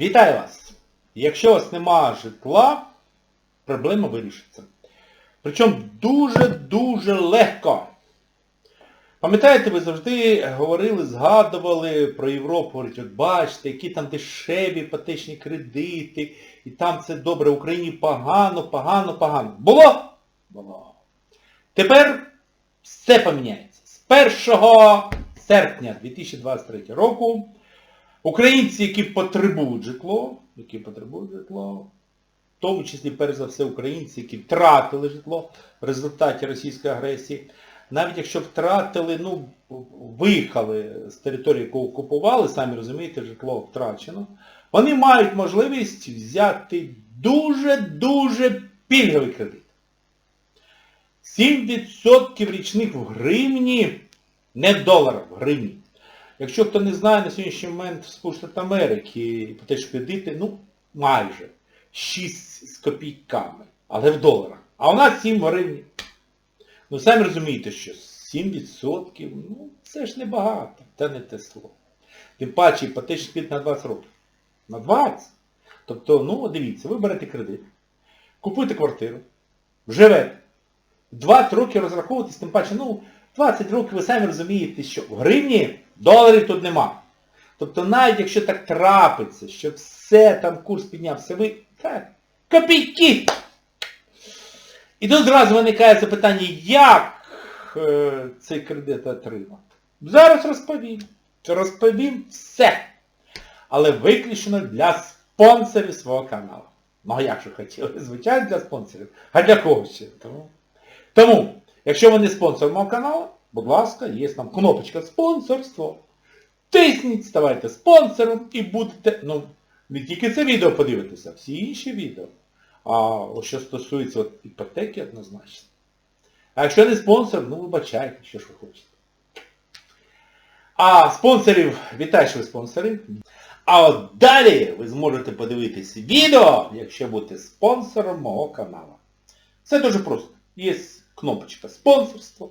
Вітаю вас! Якщо у вас нема житла, проблема вирішиться. Причому дуже-дуже легко. Пам'ятаєте, ви завжди говорили, згадували про Європу, говорить, от бачите, які там дешеві іпотечні кредити, і там це добре, в Україні погано, погано, погано. Було? Було. Тепер все поміняється. З 1 серпня 2023 року Українці, які потребують житло, які потребують житло, в тому числі, перш за все, українці, які втратили житло в результаті російської агресії, навіть якщо втратили, ну, виїхали з території, яку окупували, самі розумієте, житло втрачено, вони мають можливість взяти дуже-дуже пільговий кредит. 7% річних в гривні, не в доларах, в гривні. Якщо хто не знає, на сьогоднішній момент в Сполучених Америки іпотечні кредити, ну, майже 6 з копійками, але в доларах. А у нас 7 в гривні. Ну, самі розумієте, що 7%, ну, це ж небагато, це не те слово. Тим паче іпотечний кредит на 20 років. На 20. Тобто, ну, дивіться, ви берете кредит, купуєте квартиру, живете. 20 років розраховуватись, тим паче, ну, 20 років ви самі розумієте, що в гривні доларів тут нема. Тобто навіть якщо так трапиться, що все там курс піднявся, ви так, копійки. І тут зразу виникає запитання, як е, цей кредит отримати. Зараз розповім. Розповім все. Але виключно для спонсорів свого каналу. Ну а як же хотіли? Звичайно для спонсорів. А для кого ще? Тому, Тому якщо ви не спонсор мого каналу, будь ласка, є там кнопочка спонсорство. Тисніть, ставайте спонсором і будете, ну, не тільки це відео подивитися, всі інші відео. А що стосується от іпотеки однозначно. А якщо не спонсор, ну вибачайте, що ж ви хочете. А спонсорів, вітаю, що ви спонсори. А от далі ви зможете подивитись відео, якщо будете спонсором мого каналу. Це дуже просто. Є кнопочка спонсорство.